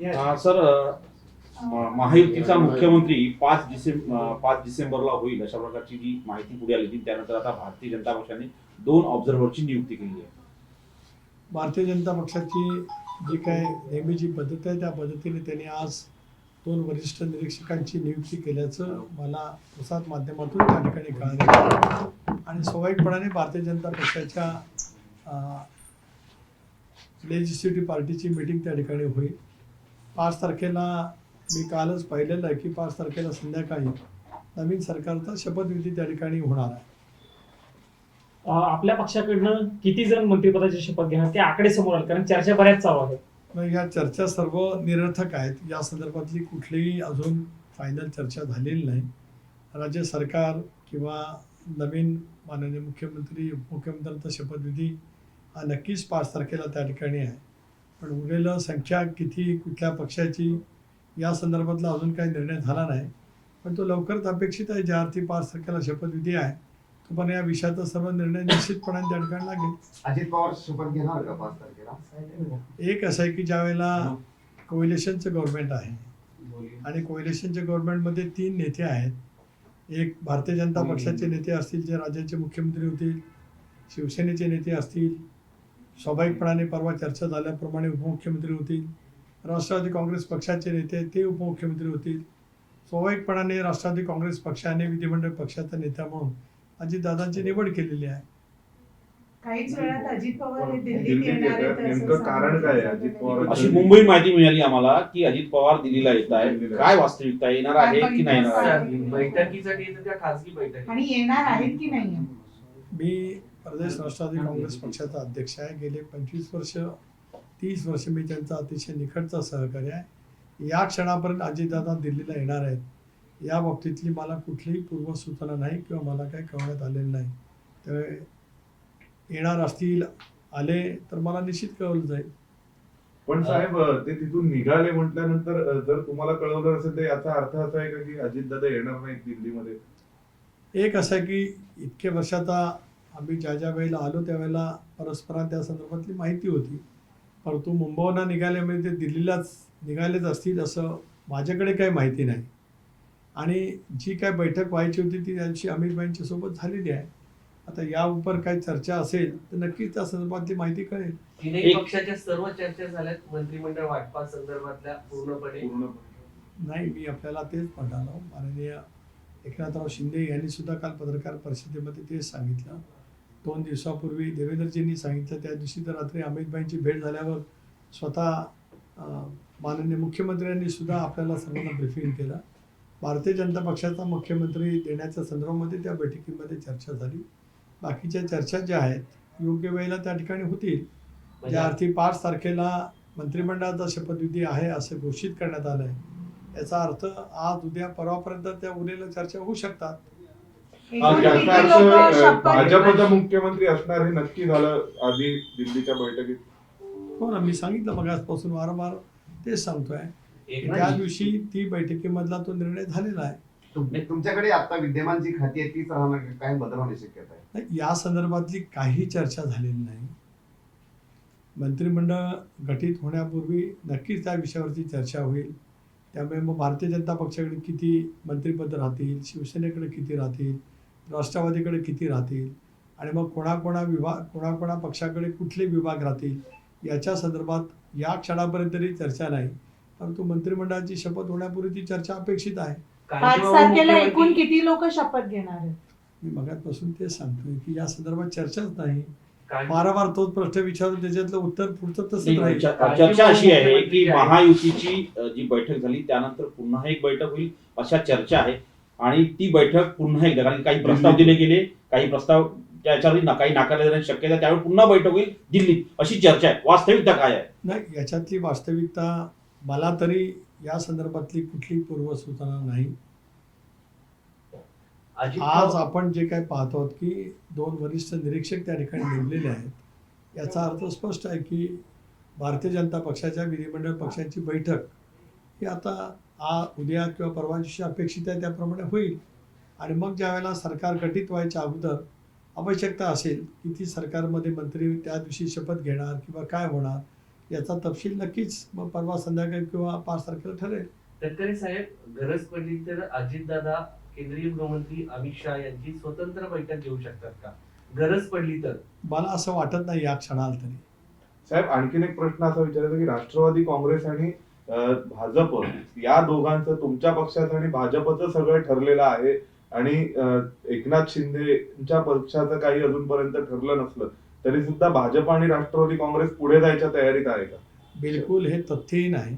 अं, sir अं, महायुतीचा मुख्यमंत्री पाच डिसेंबर पाच डिसेंबरला होईल अशा प्रकारची जी माहिती पुढे आली होती त्यानंतर आता भारतीय जनता पक्षाने दोन ऑब्झर्व्हरची नियुक्ती केली आहे. भारतीय जनता पक्षाची जी काय नेहमीची पद्धत आहे त्या पद्धतीने त्यांनी आज दोन वरिष्ठ निरीक्षकांची नियुक्ती केल्याचं मला प्रसाद माध्यमातून त्या ठिकाणी कळालं. आणि स्वाभाविकपणाने भारतीय जनता पक्षाच्या लेजिस्लेटिव्ह पार्टीची मीटिंग त्या ठिकाणी होईल. पाच तारखेला मी कालच पाहिलेलं आहे की पाच तारखेला संध्याकाळी नवीन सरकारचा शपथविधी त्या ठिकाणी होणार आहे. आपल्या पक्षाकडनं किती जण मंत्रिपदाची शपथ घेणार ते आकडे समोर आले कारण चर्चा बऱ्याच चालू आहे मग या चर्चा सर्व निरर्थक आहेत. या संदर्भातली कुठलीही अजून फायनल चर्चा झालेली नाही. राज्य सरकार किंवा नवीन माननीय मुख्यमंत्री उपमुख्यमंत्र्यांचा शपथविधी हा नक्कीच पाच तारखेला त्या ठिकाणी आहे. पण उरलेलं संख्या किती कुठल्या पक्षाची या संदर्भातला अजून काही निर्णय झाला नाही. पण तो लवकरच अपेक्षित आहे. ज्या अर्थी पाच तारखेला शपथविधी आहे तो पण या विषयाचा सर्व निर्णय निश्चितपणाने त्या ठिकाणी लागेल. अजित पवार शपथ घेणार का पाच तारखेला? एक असं आहे की ज्यावेळेला कोइलेशनचं गव्हर्नमेंट आहे आणि कोइलेशनच्या गव्हर्नमेंटमध्ये तीन नेते आहेत. एक भारतीय जनता पक्षाचे नेते असतील जे राज्याचे मुख्यमंत्री होतील शिवसेनेचे नेते असतील स्वाभाविकपणाने परवा चर्चा झाल्याप्रमाणे उपमुख्यमंत्री होतील. राष्ट्रवादी काँग्रेस पक्षाचे नेते ते उपमुख्यमंत्री होतील. स्वाभाविकपणाने राष्ट्रवादी काँग्रेस पक्षाने विधिमंडळ पक्षाचा नेता म्हणून अजितदादांची निवड केलेली आहे. काहीच वेळात अजित पवार हे दिल्लीत दिल्लीत येणार आहेत येतात. असं नेमकं कारण काय आहे? सांगितलं अजित पवार जातं. अशी मुंबई माहिती मिळाली आम्हाला की अजित पवार दिल्लीला येत आहे काय वास्तविकता येणार आहे की नाही येणार आहे बैठकीसाठी खासगी बैठकी आणि येणार आहेत की नाही? मी प्रदेश राष्ट्रवादी काँग्रेस पक्षाचा अध्यक्ष आहे. गेले पंचवीस वर्ष तीस वर्ष मी त्यांचा अतिशय निकटचा सहकारी आहे. या क्षणापर्यंत अजितदादा दिल्लीला येणार आहेत. या बाबतीतली मला कुठलीही पूर्वसूचना नाही किंवा मला काही कळवण्यात आलेलं नाही. त्यामुळे येणार असतील आले तर मला निश्चित कळवलं जाईल. पण साहेब ते तिथून निघाले म्हटल्यानंतर जर तुम्हाला कळवलं असेल तर याचा अर्थ असा आहे का की अजितदादा येणार नाहीत दिल्लीमध्ये? एक असं आहे की इतके वर्षाचा आम्ही ज्या ज्या वेळेला आलो त्यावेळेला परस्परात त्या संदर्भातली माहिती होती. परंतु मुंबईवरून निघाले म्हणजे ते दिल्लीलाच निघालेच असतील असं माझ्याकडे काही माहिती नाही. आणि जी काय बैठक व्हायची होती ती त्यांची अमित भाईंच्या सोबत झालेली आहे. आता या उपर काही चर्चा असेल तर नक्कीच त्या संदर्भातली माहिती कळेल. तीनही पक्षाच्या सर्व चर्चा झाल्यात मंत्रिमंडळ वाटपा संदर्भातल्या पूर्णपणे पूर्णपणे. नाही मी आपल्याला तेच म्हणालो. माननीय एकनाथराव शिंदे यांनी सुद्धा काल पत्रकार परिषदेमध्ये तेच सांगितलं. दोन दिवसापूर्वी देवेंद्रजींनी सांगितलं त्या दिवशी तर रात्री अमितभाईंची भेट झाल्यावर स्वतः माननीय मुख्यमंत्र्यांनी सुद्धा आपल्याला सर्वांना ब्रिफिंग केलं. भारतीय जनता पक्षाचा मुख्यमंत्री देण्याच्या संदर्भामध्ये त्या बैठकीमध्ये चर्चा झाली. बाकीच्या चर्चा ज्या आहेत योग्य वेळेला त्या ठिकाणी होतील. म्हणजे ज्या अर्थी पाच तारखेला मंत्रिमंडळाचा शपथविधी आहे असं घोषित करण्यात आलं आहे याचा अर्थ आज उद्या परवापर्यंत त्या उरलेल्या चर्चा होऊ शकतात. अ, भाजपचा मुख्यमंत्री असणार हे नक्की झालं आधी दिल्लीच्या बैठकीत. हो ना मी सांगितलं मग आजपासून वारंवार तेच सांगतोय. त्या एकनाथ दिवशी ती बैठकीमधला तो निर्णय झालेला आहे. तुम- तुमच्याकडे आता विद्यमान जी खाती आहेत तीच राहणार का? काय बदल होण्याची शक्यता आहे? नाही, या संदर्भातली काही चर्चा झालेली नाही. मंत्रिमंडळ गठीत होण्यापूर्वी नक्कीच त्या विषयावरती चर्चा होईल. त्यामुळे मग भारतीय जनता पक्षाकडे किती मंत्रिपद राहतील शिवसेनेकडे किती राहतील राष्ट्रवादीकडे किती राहतील? आणि मग कोणाकोणा विभाग कोणाकोणा पक्षाकडे कुठले विभाग राहतील? याच्या संदर्भात या क्षणापर्यंत तरी चर्चा नाही. परंतु मंत्रिमंडळाची शपथ होण्यापूर्वी ती चर्चा अपेक्षित आहे. एकूण किती लोक शपथ घेणार आहेत? मी मगातपासून तेच सांगतोय की या संदर्भात चर्चाच नाही. वारंवार तोच प्रश्न विचारून त्याच्यातलं उत्तर पुढचं राहील. चर्चा अशी आहे की महायुतीची जी बैठक झाली त्यानंतर पुन्हा एक बैठक होईल अशा चर्चा आहे. आणि ती बैठक पुन्हा एकदा कारण काही प्रस्ताव दिले गेले काही प्रस्ताव त्याच्यावरही ना काही नाकारले जाण्याची शक्यता आहे. त्यावेळी पुन्हा बैठक होईल दिल्लीत अशी चर्चा आहे. वास्तविकता काय आहे? नाही याच्यातली वास्तविकता मला तरी या संदर्भातली कुठली पूर्वसूचना नाही. आज आपण जे काय पाहतो आहोत की दोन वरिष्ठ निरीक्षक त्या ठिकाणी नेमलेले आहेत. याचा अर्थ स्पष्ट आहे की भारतीय जनता पक्षाच्या विधिमंडळ पक्षाची बैठक ही आता आ उद्या किंवा परवा दिवशी अपेक्षित आहे त्याप्रमाणे होईल. आणि मग ज्यावेळेला सरकार गठीत व्हायच्या अगोदर आवश्यकता असेल की ती सरकारमध्ये मंत्री त्या दिवशी शपथ घेणार किंवा काय होणार याचा तपशील नक्कीच मग परवा संध्याकाळी किंवा पाच तारखेला ठरेल. तटकरे साहेब गरज पडली तर अजितदादा केंद्रीय गृहमंत्री अमित शहा यांची स्वतंत्र बैठक घेऊ शकतात का? गरज पडली तर. मला असं वाटत नाही या क्षणाला तरी. साहेब आणखीन एक प्रश्न असा विचारायचा की राष्ट्रवादी काँग्रेस आणि भाजप या दोघांचं तुमच्या पक्षाचं आणि भाजपचं सगळं ठरलेलं आहे. आणि एकनाथ शिंदेच्या पक्षाचं काही अजूनपर्यंत ठरलं नसलं तरी सुद्धा भाजप आणि राष्ट्रवादी काँग्रेस पुढे जायच्या तयारीत आहे का? बिलकुल हे तथ्यही नाही.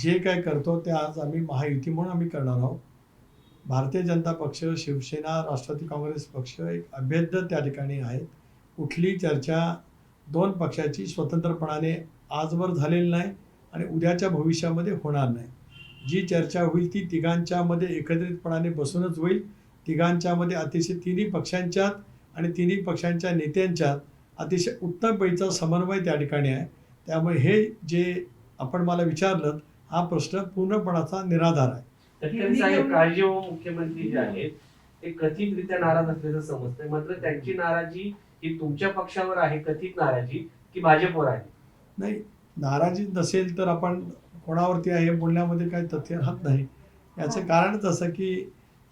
जे काय करतो ते आज आम्ही महायुती म्हणून आम्ही करणार आहोत. भारतीय जनता पक्ष शिवसेना राष्ट्रवादी काँग्रेस पक्ष एक अभेद्य त्या ठिकाणी आहेत. कुठली चर्चा दोन पक्षाची स्वतंत्रपणाने आजवर झालेली नाही. आणि उद्याच्या भविष्यामध्ये होणार नाही. जी चर्चा होईल ती तिघांच्यामध्ये एकत्रितपणाने बसूनच होईल. तिघांच्यामध्ये अतिशय तिन्ही पक्षांच्यात आणि तिन्ही पक्षांच्या नेत्यांच्यात अतिशय उत्तम पैचा समन्वय त्या ठिकाणी आहे. त्यामुळे हे जे आपण मला विचारलं हा प्रश्न पूर्णपणाचा निराधार आहे. तटकरे साहेब काळजीवाहू मुख्यमंत्री जे आहेत ते कथितरित्या नाराज असल्याचं समजतंय. मात्र त्यांची नाराजी ही तुमच्या पक्षावर आहे कथित नाराजी की भाजपवर आहे? नाही नाराजी नसेल तर आपण कोणावरती आहे हे बोलण्यामध्ये काही तथ्य राहत नाही. याचं कारणच असं की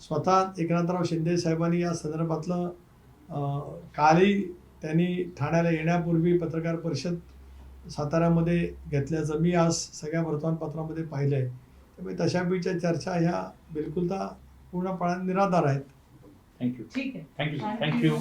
स्वतः एकनाथराव शिंदे साहेबांनी या संदर्भातलं अं, कालही त्यांनी ठाण्याला येण्यापूर्वी पत्रकार परिषद साताऱ्यामध्ये घेतल्याचं मी आज सगळ्या वर्तमानपत्रामध्ये पाहिलं आहे त्यामुळे तशा वेळच्या चर्चा ह्या बिलकुलता पूर्णपणे निराधार आहेत. थँक्यू ठीक आहे. Thank you thank you